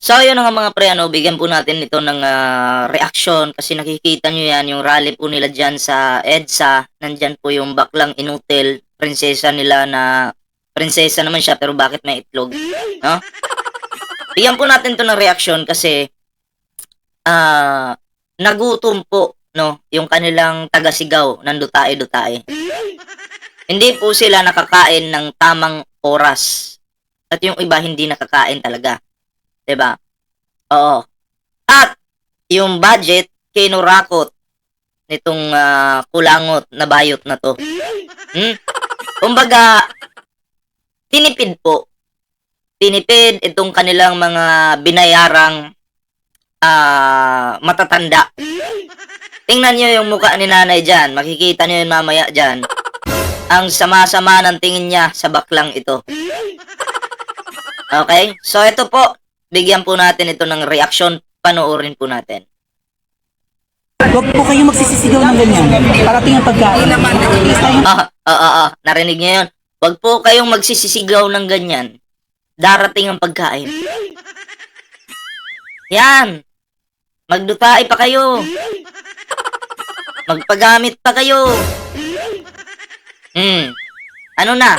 So, yun nga mga pre, ano, bigyan po natin ito ng ah, reaction kasi nakikita nyo yan, yung rally po nila dyan sa EDSA, nandyan po yung baklang inutil, prinsesa nila na, prinsesa naman siya pero bakit may itlog, no? Bigyan po natin to ng reaction kasi, ah, nagutom po, no, yung kanilang tagasigaw ng dutae-dutae. Hindi po sila nakakain ng tamang oras. At yung iba hindi nakakain talaga. 'Di ba? Oo. At yung budget kinurakot nitong ah, kulangot na bayot na to. Hmm? Kumbaga tinipid po. Tinipid itong kanilang mga binayarang ah, matatanda. Tingnan niyo yung mukha ni nanay dyan. Makikita niyo yun mamaya dyan. Ang sama-sama ng tingin niya sa baklang ito. Okay? So, ito po. Bigyan po natin ito ng reaction. Panoorin po natin. Huwag po kayong magsisisigaw ng ganyan. Parating ang pagkain. Ah, ah, ah, ah. Narinig niyo yun? Huwag po kayong magsisisigaw ng ganyan. Darating ang pagkain. Yan. Magdutae pa kayo. Magpagamit pa kayo. Hmm. Ano na?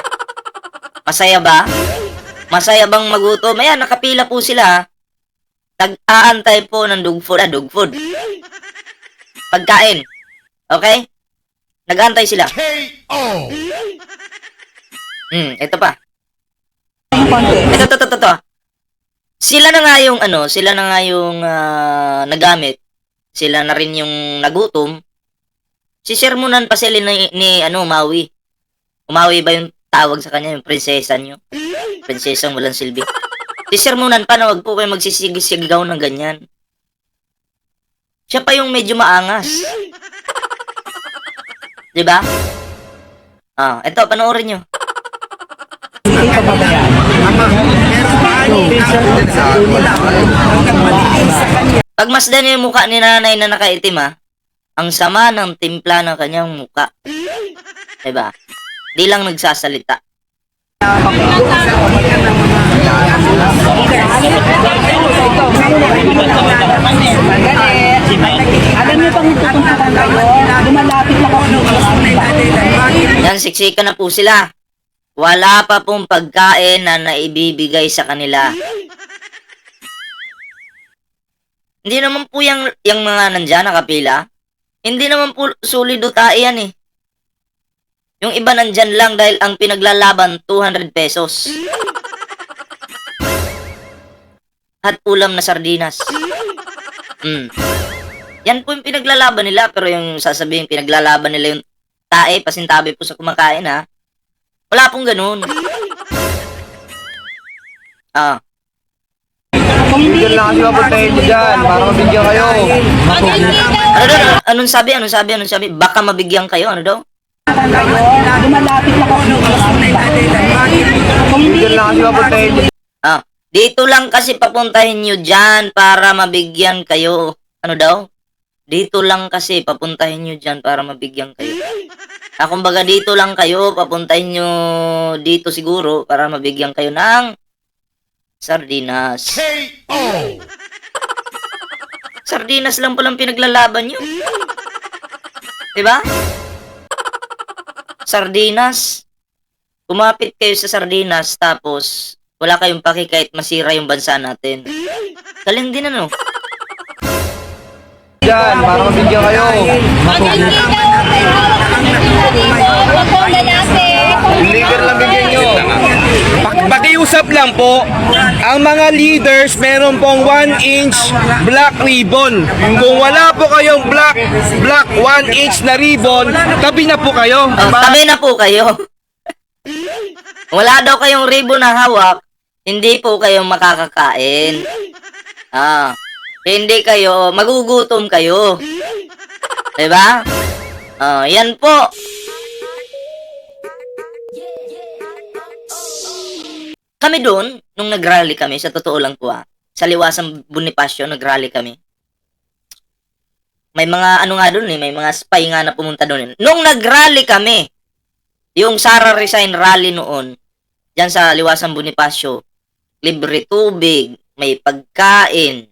Masaya ba? Masaya bang magutom? Ayan, nakapila po sila. Tag-aantay po ng dog food. Ah, dog food. Pagkain. Okay? Nag-aantay sila. Hmm, ito pa. Ito, ito, ito, ito, ito. Sila na nga yung, ano, sila na nga yung ah, nagamit. Sila na rin yung nagutom. Si Sermonan pa sila ni, ni, ano, Maui. Umawi ba yung tawag sa kanya, yung prinsesa nyo? Prinsesang walang silbi. Si Sermonan pa na wag po kayo magsisigaw ng ganyan. Siya pa yung medyo maangas. 'Di ba? Ah, ito panoorin nyo. Hindi kayo pababayaan. Pagmasdan niyo yung mukha ni nanay na nakaitim ha, ang sama ng timpla ng kanyang mukha. Diba? Di lang nagsasalita. Yan, siksika na po sila. Wala pa pong pagkain na naibibigay sa kanila. Hindi naman po yung, yung mga nandyan nakapila. Hindi naman po sulido tayo yan eh. Yung iba nandyan lang dahil ang pinaglalaban 200 pesos. At ulam na sardinas. Mm. Yan po yung pinaglalaban nila pero yung sasabihin pinaglalaban nila yung tae, pasintabi po sa kumakain ha. Wala pong ganun. Ah, Bigyan lang kasi mapuntahin mo dyan para mabigyan kayo. ano daw? Anong sabi? Anong sabi? Anong sabi? Baka mabigyan kayo. Ano daw? Kayo. Lumalapit na ako ng Bigyan lang kasi mapuntahin mo Ah, dito lang kasi papuntahin nyo dyan para mabigyan kayo. Ano daw? Dito lang kasi papuntahin nyo dyan para mabigyan kayo. Ah, kumbaga dito lang kayo, papuntahin nyo dito siguro para mabigyan kayo ng sardinas. Sardinas lang palang pinaglalaban nyo. Diba? Sardinas. Kumapit kayo sa sardinas tapos wala kayong paki kahit masira yung bansa natin. Galing din ano? dyan para mabigyan kayo. Liver lang bigyan nyo. Pak- Pakiusap lang po, ang mga leaders meron pong 1 inch black ribbon. Kung wala po kayong black black 1 inch na ribbon, tabi na po kayo. Oh, tabi na po kayo. Wala daw kayong ribbon na hawak, hindi po kayo makakakain. Ah, hindi kayo, magugutom kayo. 'Di ba? Oh, yan po. Kami doon, nung nag-rally kami, sa totoo lang po ah, sa liwasang Bonifacio, nag-rally kami. May mga ano nga doon eh, may mga spy nga na pumunta doon. eh. Nung nag-rally kami, yung Sara Resign rally noon, dyan sa Liwasan Bonifacio, libre tubig, may pagkain.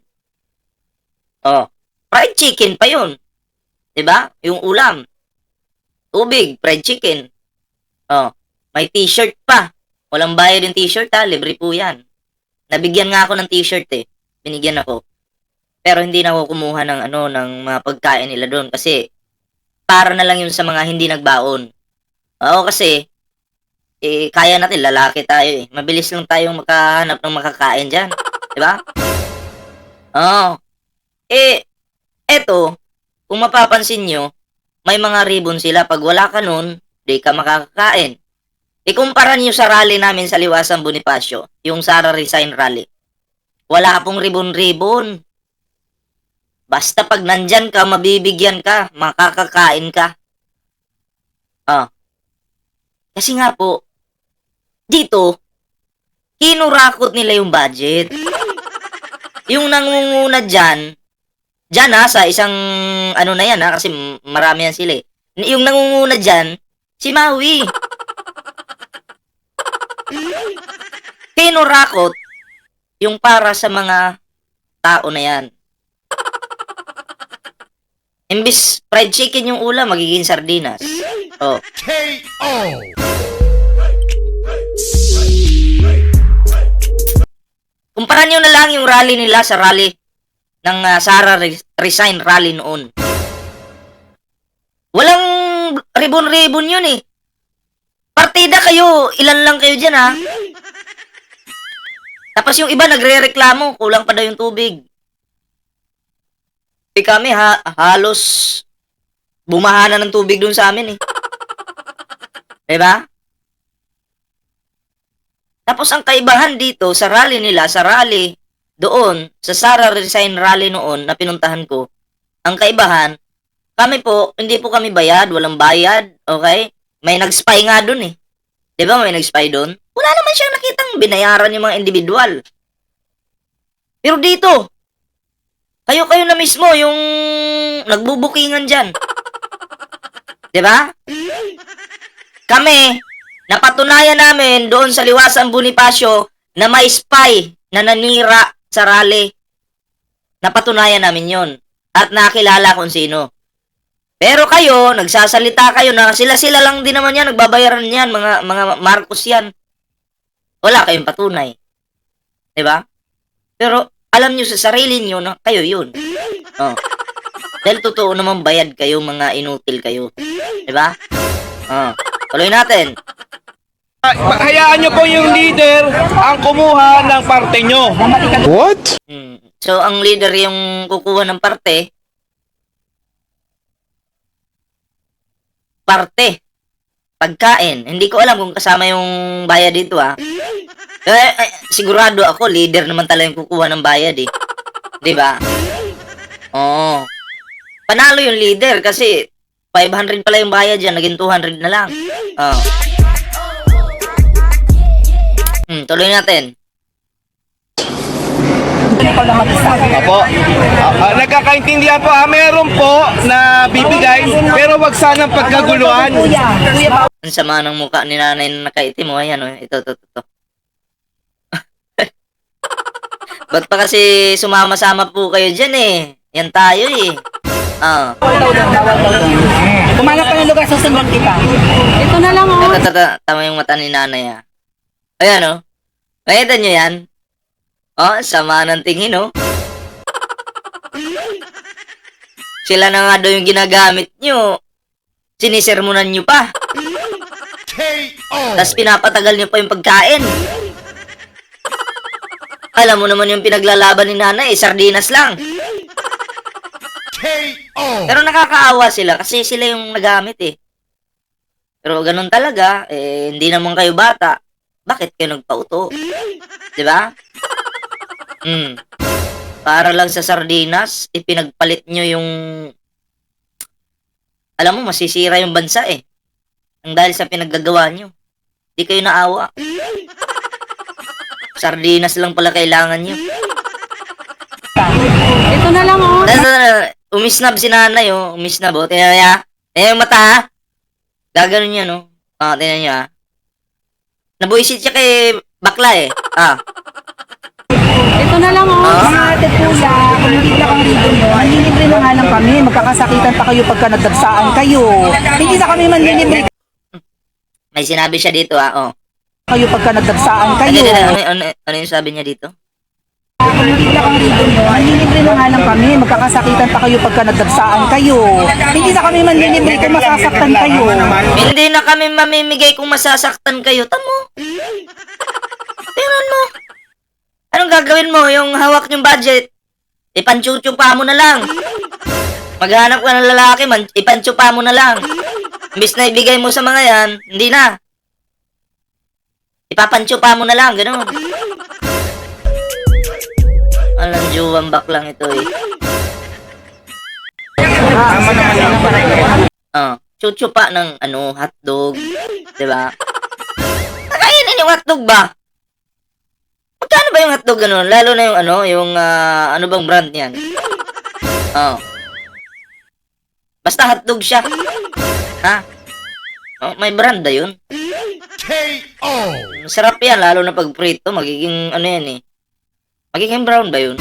Oh, fried chicken pa yun. 'Di ba? Yung ulam. Tubig, fried chicken. Oh, may t-shirt pa. Walang bayad yung t-shirt ha, libre po yan. Nabigyan nga ako ng t-shirt eh. Binigyan ako. Pero hindi na ako kumuha ng ano, ng mga pagkain nila doon kasi para na lang yun sa mga hindi nagbaon. Oo kasi, eh, kaya natin, lalaki tayo eh. Mabilis lang tayong makahanap ng makakain dyan. Di ba? Oo. Eh, eto, kung mapapansin nyo, may mga ribbon sila. Pag wala ka nun, di ka makakakain. Ikumpara nyo sa rally namin sa Liwasan Bonifacio, yung Sara Resign Rally. Wala pong ribbon-ribbon. Basta pag nandyan ka, mabibigyan ka, makakakain ka. Ah. Kasi nga po, dito, kinurakot nila yung budget. Yung nangunguna dyan, dyan ha, sa isang, ano na yan ha, kasi marami yan sila eh. Yung nangunguna dyan, si Maui. Kinurakot yung para sa mga tao na yan. Imbis fried chicken yung ulam, magiging sardinas. Oh. Kumpara nyo na lang yung rally nila sa rally ng ah, Sara Re- Resign rally noon. Walang ribbon-ribbon yun eh. Partida kayo, ilan lang kayo dyan ha. Tapos yung iba nagre-reklamo, kulang pa daw yung tubig. Eh kami ha, halos bumaha na ng tubig dun sa amin eh. Diba? Tapos ang kaibahan dito sa rally nila, sa rally doon, sa Sara Resign rally noon na pinuntahan ko, ang kaibahan, kami po, hindi po kami bayad, walang bayad, okay? May nag-spy nga doon eh. Di ba may nag-spy doon? Wala naman siyang nakitang binayaran yung mga individual. Pero dito, kayo-kayo na mismo yung nagbubukingan dyan. Di ba? Kami, napatunayan namin doon sa Liwasan Bonifacio na may spy na nanira sa rally. Napatunayan namin yon At nakilala kung sino. Pero kayo, nagsasalita kayo na sila-sila lang din naman yan, nagbabayaran yan, mga, mga Marcos yan. Wala kayong patunay. 'Di ba? Pero alam nyo sa sarili nyo na kayo yun. Oh. Dahil totoo naman bayad kayo, mga inutil kayo. 'Di ba? Oh. Tuloy natin. Ah, Hayaan nyo po yung leader ang kumuha ng parte nyo. Hmm. So, ang leader yung kukuha ng parte, parte, pagkain. Hindi ko alam kung kasama yung bayad dito ah. Eh, eh, sigurado ako, leader naman talaga yung kukuha ng bayad eh. Ba? Oo. Panalo yung leader kasi 500 pala yung bayad yan, naging 200 na lang. Oo. Hmm, tuloy natin. Ikaw lang mag-isa. Apo. Ah, ah, nagkakaintindihan po ha. Meron po na bibigay pero wag sanang pagkaguluhan. Kuya, kuya ba? Ang sama ng mukha ni nanay na nakaitim mo. Ayan, oh. ito, ito, ito. ito. Ba't pa kasi sumama-sama po kayo dyan eh? Yan tayo eh. Ah. Kumanap ka ng lugar, susundan kita. Ito na lang oh. Tama yung mata ni nanay ah. Ayan oh. Nakita nyo yan? Oh, sama ng tingin oh. Sila na nga daw yung ginagamit nyo. Sinisermonan nyo pa. Tapos pinapatagal nyo pa yung pagkain. Alam mo naman yung pinaglalaban ni nanay, sardinas lang. Pero nakakaawa sila kasi sila yung nagamit eh. Pero ganun talaga, eh, hindi naman kayo bata. Bakit kayo nagpauto? Ba? Hmm. Para lang sa sardinas, ipinagpalit nyo yung... Alam mo, masisira yung bansa eh. Ang dahil sa pinaggagawa nyo. Di kayo naawa. Sardinas lang pala kailangan nyo. Ito na lang oh. Umisnab si nanay, oh. Umisnab, oh. Tingnan niya. Tingnan yung mata, ha? Gaganon niya, no? Ah, tingnan niya, ha? Nabuisit siya kay bakla, eh. Ah. Ito na lang oh. Ah. Mga ate kuya, kung hindi na kami dito nyo, manlilibre na nga lang kami. Magkakasakitan pa kayo pagka nagdagsaan kayo. Hindi na kami manlilibre May sinabi siya dito ah, oh. kayo pagka nagdagsaan ano kayo. Ano, ano, ano, ano yung sabi niya dito? Kung hindi na kami dito nyo, manlilibre na nga lang kami. Magkakasakitan pa kayo pagka nagdagsaan kayo. Hindi na kami manlilibre kung masasaktan kayo. Hindi na kami mamimigay kung masasaktan kayo. Tamo. Tingnan mo. Anong gagawin mo? Yung hawak yung budget, ipanchuchupa mo na lang. Maghanap ka ng lalaki, man, ipanchupa mo na lang. Imbis na ibigay mo sa mga yan, hindi na. Ipapanchupa mo na lang, ganun. Alam, juwang baklang ito eh. Ah, chuchupa ng ano, hotdog, 'di ba? Kakainin yung hotdog ba? Magkano ba yung hotdog ano? Lalo na yung ano, yung ah, ano bang brand niyan? Oh. Basta hotdog siya. Ha? Oh, may brand ba yun? Masarap yan, lalo na pag prito, magiging ano yan eh. Magiging brown ba yun?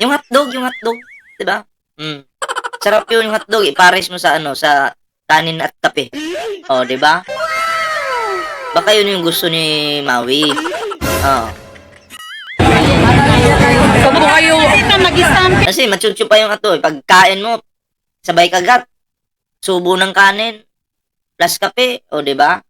Yung hotdog, yung hotdog, 'di ba? Mm. Sarap yun yung hotdog, ipares mo sa ano, sa kanin at kape. Oh, 'di ba? Baka yun yung gusto ni Maui. Huwag po kayo Kasi machuchu pa yung ato, eh. pagkain mo, sabay kagat. Subo ng kanin, plus kape, o 'di ba?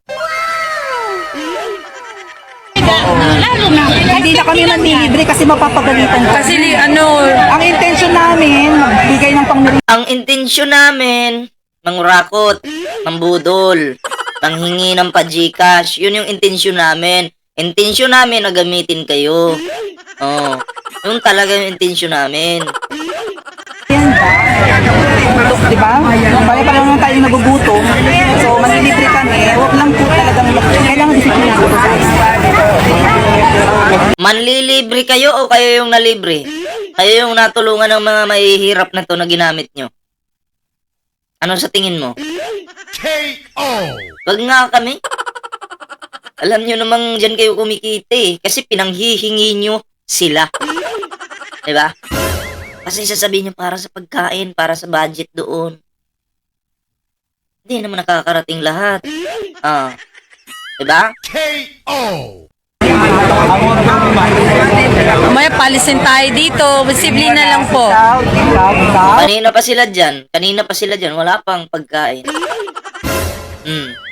Hindi na kami manlilibre kasi mapapagalitan kami. kasi li, ano, Ang intention namin, magbigay ng pangmerienda Ang intensyon namin, mangurakot, mambudol, manghingi ng pa-Gcash, yun yung intensyon namin. Intensyon namin na gamitin kayo. Oh, yun talaga yung intensyon namin. di ba? Kaya pa naman tayo nagugutom. So, manlilibre kami. Huwag lang po talagang kailangan disiplinado ko sa Manlilibre kayo o kayo yung nalibre? Kayo yung natulungan ng mga mahihirap na to na ginamit nyo? Ano sa tingin mo? Wag nga kami. Alam nyo namang dyan kayo kumikita eh. Kasi pinanghihingi nyo sila. Diba? Kasi sasabihin nyo para sa pagkain, para sa budget doon. Hindi naman nakakarating lahat. Ah. Diba? mamaya palisin tayo dito. Posible na lang po. Kanina pa sila dyan. Kanina pa sila dyan. Wala pang pagkain. Hmm.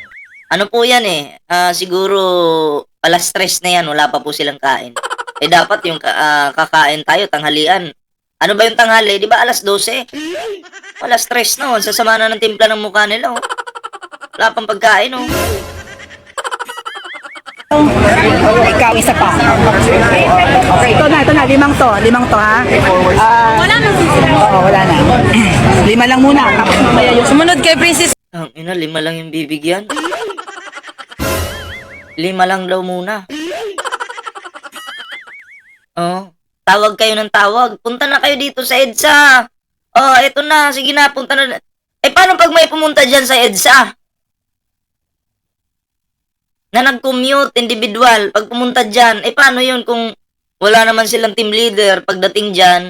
Ano po yan eh? Ah, siguro alas stress na yan. Wala pa po silang kain. Eh dapat yung ah, kakain tayo, tanghalian. Ano ba yung tanghali? Di ba alas 12? Wala stress na. Oh. Sasama na ng timpla ng mukha nila. Oh. Wala pang pagkain. Oh. Ikaw, isa pa. Okay, ito na, ito na. Limang to. Limang to, ha? Ah, Wala nang Oo, wala na. Lima lang muna. Tapos mamaya yung Sumunod kay Princess. Ang ina, lima lang yung bibigyan. Lima lang daw muna. Oh, tawag kayo ng tawag. Punta na kayo dito sa EDSA. Oh, eto na. Sige na, punta na. Eh, paano pag may pumunta dyan sa EDSA? Na nag-commute, individual. Pag pumunta dyan, eh, paano yun kung wala naman silang team leader pagdating dyan?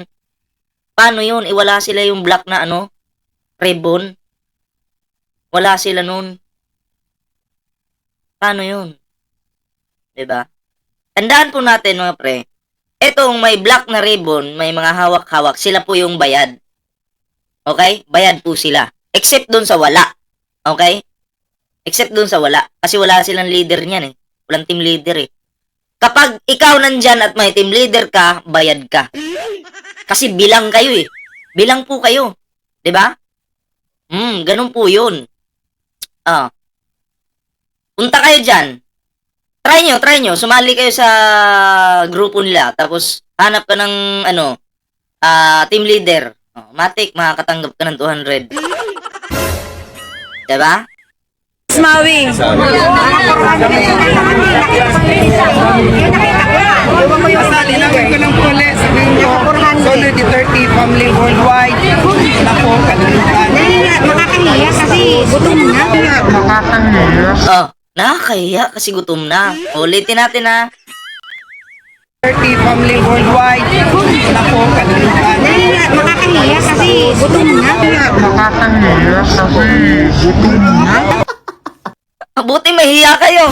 Paano yun? Iwala sila yung black na ano? Ribbon? Wala sila nun. Paano yun? 'Di ba? Tandaan po natin mga pre, etong may black na ribbon, may mga hawak-hawak, sila po yung bayad. Okay? Bayad po sila. Except dun sa wala. Okay? Except dun sa wala. Kasi wala silang leader niyan eh. Walang team leader eh. Kapag ikaw nandyan at may team leader ka, bayad ka. Kasi bilang kayo eh. Bilang po kayo. 'Di ba? Hmm, ganun po yun. Ah. Punta kayo dyan. Try nyo, try nyo. Sumali kayo sa grupo nila. Tapos, hanap ka ng, ano, ah, team leader. Oh, matik, makakatanggap ka ng 200. Diba? Maui. Linawin ko ng puli, sabihin nyo, Solo di 30 family worldwide. Na po, kalimutan. Nakakahiya kasi gutom na. Oh, nakakahiya kasi gutom na. Ulitin natin ha. 30 family worldwide. Na po, kalimutan. Dahil nakakahiya kasi gutom na. Mabuti mahiya kayo.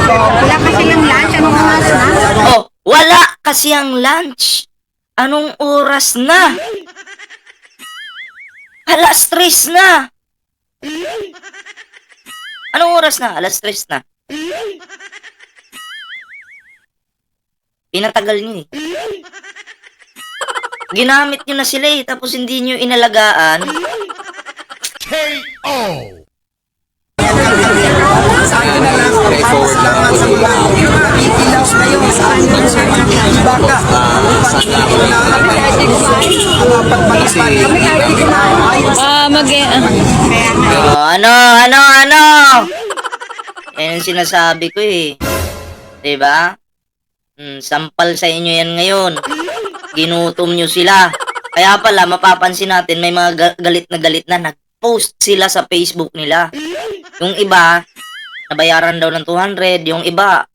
Wala kasi yung lunch. Anong oras na? Oh, wala kasi ang lunch. Anong oras na? Alas tres na. Anong oras na? Alas tres na. Pinatagal niyo eh. Ginamit niyo na sila eh, tapos hindi niyo inalagaan. Ah, mag Oh, ano, ano, ano? Yan ang sinasabi ko eh. 'Di ba? Hmm, sampal sa inyo yan ngayon. Ginutom nyo sila. Kaya pala, mapapansin natin, may mga ga- galit na galit na nag-post sila sa Facebook nila. Yung iba, nabayaran daw ng 200. Yung iba,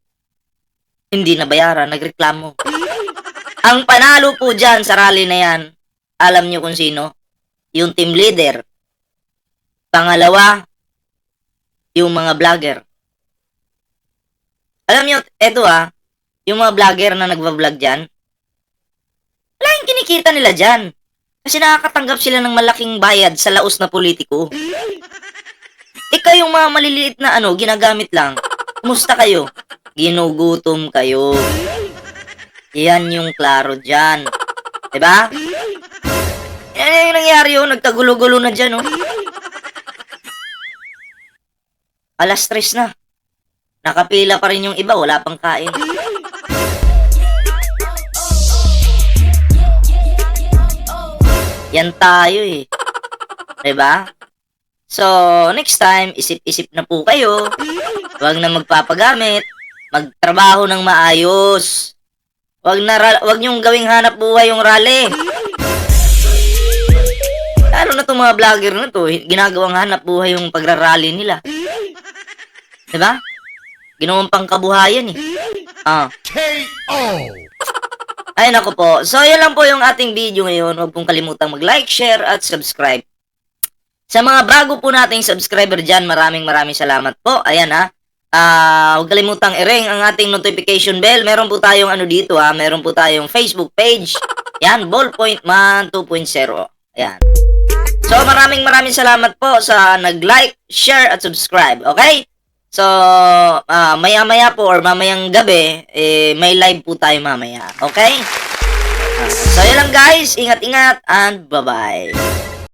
hindi nabayaran, nagreklamo. Ang panalo po dyan sa rally na yan, alam nyo kung sino? Yung team leader. Pangalawa, yung mga vlogger. Alam nyo, eto ah, yung mga vlogger na nagva-vlog dyan, wala yung kinikita nila dyan. Kasi nakakatanggap sila ng malaking bayad sa laos na politiko. Ikaw yung mga maliliit na ano, ginagamit lang. Kumusta kayo? Ginugutom kayo. Yan yung klaro dyan. Diba? Yan yung nangyari oh, nagkagulo-gulo na dyan oh. Alas tres na. Nakapila pa rin yung iba, wala pang kain. Yan tayo eh. 'Di ba? So, next time, isip-isip na po kayo. Huwag na magpapagamit. Magtrabaho ng maayos. Huwag na huwag niyong gawing hanap buhay yung rally. Na itong mga vlogger na to, ginagawang hanap buhay yung pagrarally nila. 'Di ba? Ginawang pangkabuhayan eh. Ah. Ay nako po. So yan lang po yung ating video ngayon. Huwag pong kalimutang mag-like, share at subscribe. Sa mga bago po nating subscriber dyan, maraming maraming salamat po. Ayan ha. Ah, huwag kalimutang i-ring ang ating notification bell. Meron po tayong ano dito ha. Meron po tayong Facebook page. Yan, Ballpoint Man 2.0. Ayan. So maraming maraming salamat po sa nag-like, share at subscribe. Okay? So, ah, maya-maya po or mamayang gabi, eh, may live po tayo mamaya. Okay? So, yun lang guys. Ingat-ingat and bye-bye.